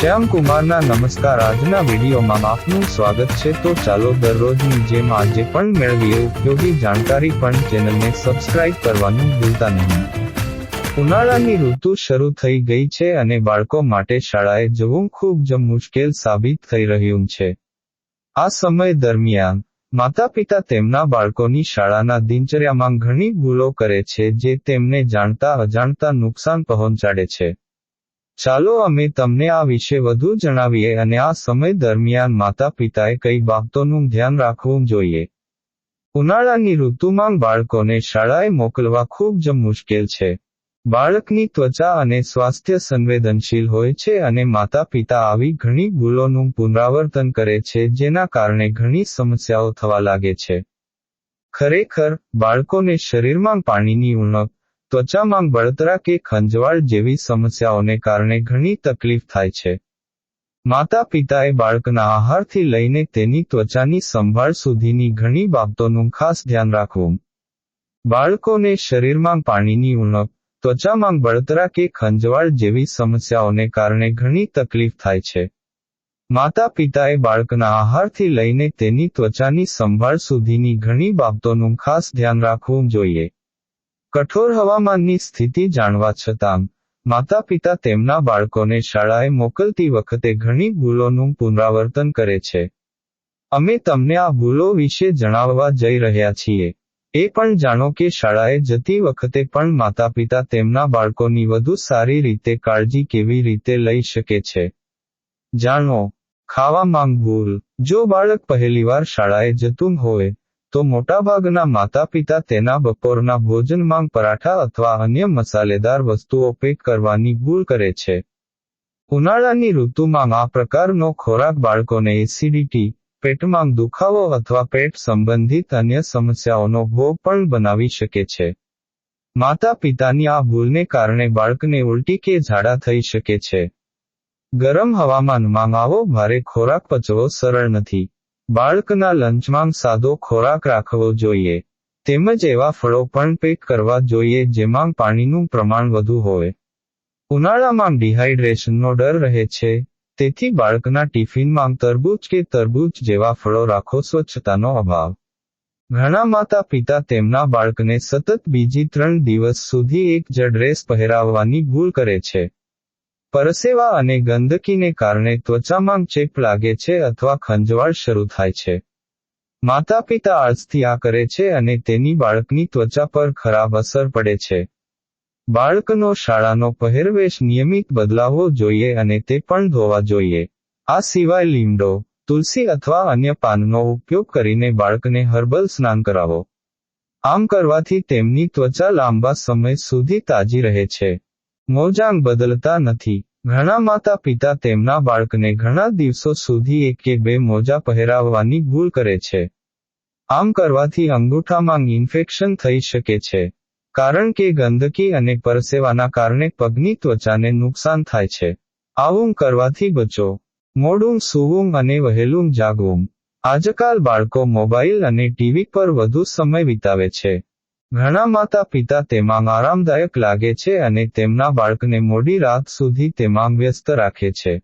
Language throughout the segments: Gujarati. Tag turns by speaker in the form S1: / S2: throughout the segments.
S1: શ્યામ કુમારના નમસ્કાર. આજના વિડીયોમાં આપનું સ્વાગત છે. તો ચાલો દરરોજની જેમ આજે પણ મેળવીએ ઉપયોગી જાણકારી પણ ચેનલને સબસ્ક્રાઇબ કરવાનું ભૂલતા નહીં. ઉનાળાની ઋતુ શરૂ થઈ ગઈ છે અને બાળકો માટે શાળાએ જવું ખૂબ જ મુશ્કેલ સાબિત થઈ રહ્યું છે. આ સમય દરમિયાન માતા પિતા તેમના બાળકોની શાળાના દિનચર્યામાં ઘણી ભૂલો કરે છે જે તેમને જાણતા અજાણતા નુકસાન પહોંચાડે છે. ચાલો અમે તમને આ વિશે વધુ જણાવીએ અને આ સમય દરમિયાન માતા પિતાએ કઈ બાબતોનું ધ્યાન રાખવું જોઈએ. ઉનાળાની ઋતુમાં બાળકોને શાળાએ મોકલવા ખૂબ જ મુશ્કેલ છે. બાળકની ત્વચા અને સ્વાસ્થ્ય સંવેદનશીલ હોય છે અને માતા પિતા આવી ઘણી ભૂલોનું પુનરાવર્તન કરે છે જેના કારણે ઘણી સમસ્યાઓ થવા લાગે છે. ખરેખર, બાળકોને શરીરમાં પાણીની ઉણપ ત્વચામાં બળતરા કે ખંજવાળ જેવી સમસ્યાઓને કારણે ઘણી તકલીફ થાય છે. માતા પિતાએ બાળકના આહારથી લઈને તેની ત્વચાની સંભાળ સુધીની ઘણી બાબતોનું ખાસ ધ્યાન રાખવું. બાળકોને શરીરમાં પાણીની ઉણપ, ત્વચામાં બળતરા કે ખંજવાળ જેવી સમસ્યાઓને કારણે ઘણી તકલીફ થાય છે. માતા પિતાએ બાળકના આહારથી લઈને તેની ત્વચાની સંભાળ સુધીની ઘણી બાબતોનું ખાસ ધ્યાન રાખવું જોઈએ. કઠોર હવામાનની સ્થિતિ જાણવા છતાં માતા પિતા તેમના બાળકોને શાળાએ મોકલતી વખતે ઘણી ભૂલોનું પુનરાવર્તન કરે છે. અમે તમને આ ભૂલો વિશે જણાવવા જઈ રહ્યા છીએ. એ પણ જાણો કે શાળાએ જતી વખતે પણ માતા પિતા તેમના બાળકોની વધુ સારી રીતે કાળજી કેવી રીતે લઈ શકે છે. જાણો ખાવામાં ભૂલ. જો બાળક પહેલીવાર શાળાએ જતું હોય તો મોટાભાગના માતા પિતા તેના બપોરના ભોજનમાં પરાઠા અથવા અન્ય મસાલેદાર વસ્તુઓ પેક કરવાની ભૂલ કરે છે. ઉનાળાની ઋતુમાં આ પ્રકારનો ખોરાક બાળકોને એસિડિટી, પેટમાં દુખાવો અથવા પેટ સંબંધિત અન્ય સમસ્યાઓનો ભોગ પણ બનાવી શકે છે. માતા પિતાની આ ભૂલને કારણે બાળકને ઉલટી કે ઝાડા થઈ શકે છે. ગરમ હવામાનમાં આવો ભારે ખોરાક પચવો સરળ નથી. બાળકના લંચમાં સાદો ખોરાક રાખવો જોઈએ. તેમજ એવા ફળો પણ પેક કરવા જોઈએ જેમાં પાણીનું પ્રમાણ વધુ હોય. ઉનાળામાં ડિહાઇડ્રેશનનો ડર રહે છે. તેથી બાળકના ટિફિનમાં તરબૂચ કે તરબૂચ જેવા ફળો રાખો સ્વચ્છતાનો અભાવ. ઘણા માતા પિતા તેમના બાળકને સતત બીજી ત્રણ દિવસ સુધી એક જ ડ્રેસ પહેરાવવાની ભૂલ કરે છે. પરસેવા અને ગંદકીને કારણે ત્વચામાં ચેપ લાગે છે અથવા ખંજવાળ શરૂ થાય છે. માતા પિતા આળસથી આ કરે છે અને તેની બાળકની ત્વચા પર ખરાબ અસર પડે છે. બાળકનો શાળાનો પહેરવેશ નિયમિત બદલાવવો જોઈએ અને તે પણ ધોવા જોઈએ. આ સિવાય લીમડો, તુલસી અથવા અન્ય પાનનો ઉપયોગ કરીને બાળકને હર્બલ સ્નાન કરાવો. આમ કરવાથી તેમની ત્વચા લાંબા સમય સુધી તાજી રહે છે. મોજાંગ બદલતા નથી. ઘણા માતા પિતા તેમના બાળકને ઘણા દિવસો સુધી એક કે બે મોજા પહેરાવવાની ભૂલ કરે છે. આમ કરવાથી અંગૂઠામાં ઇન્ફેક્શન થઈ શકે છે. કારણ કે ગંદકી અને પરસેવાના કારણે પગની ત્વચાને નુકસાન થાય છે. આવું કરવાથી બચો. મોડું સૂવું અને વહેલું જાગવું. આજકાલ બાળકો મોબાઈલ અને ટીવી પર વધુ સમય વિતાવે છે. ઘણા માતા પિતા તેમાં આરામદાયક લાગે છે અને તેમના બાળકને મોડી રાત સુધી તેમાં વ્યસ્ત રાખે છે.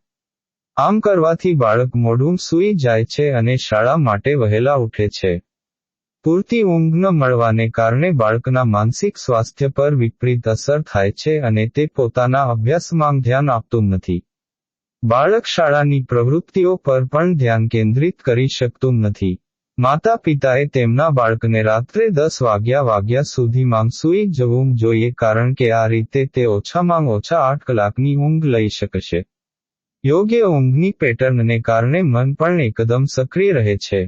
S1: આમ કરવાથી બાળક મોડું સૂઈ જાય છે અને શાળા માટે વહેલા ઉઠે છે. પૂરતી ઊંઘ ન મળવાને કારણે બાળકના માનસિક સ્વાસ્થ્ય પર વિપરીત અસર થાય છે અને તે પોતાના અભ્યાસમાં ધ્યાન આપતું નથી. બાળક શાળાની પ્રવૃત્તિઓ પર પણ ધ્યાન કેન્દ્રિત કરી શકતું નથી. માતા પિતાએ તેમના બાળકને રાત્રે દસ વાગ્યા વાગ્યા સુધીમાં સૂઈ જવું જોઈએ કારણ કે આ રીતે તે ઓછામાં ઓછા આઠ કલાકની ઊંઘ લઈ શકશે. યોગ્ય ઊંઘની પેટર્નને કારણે મન પણ એકદમ સક્રિય રહે છે.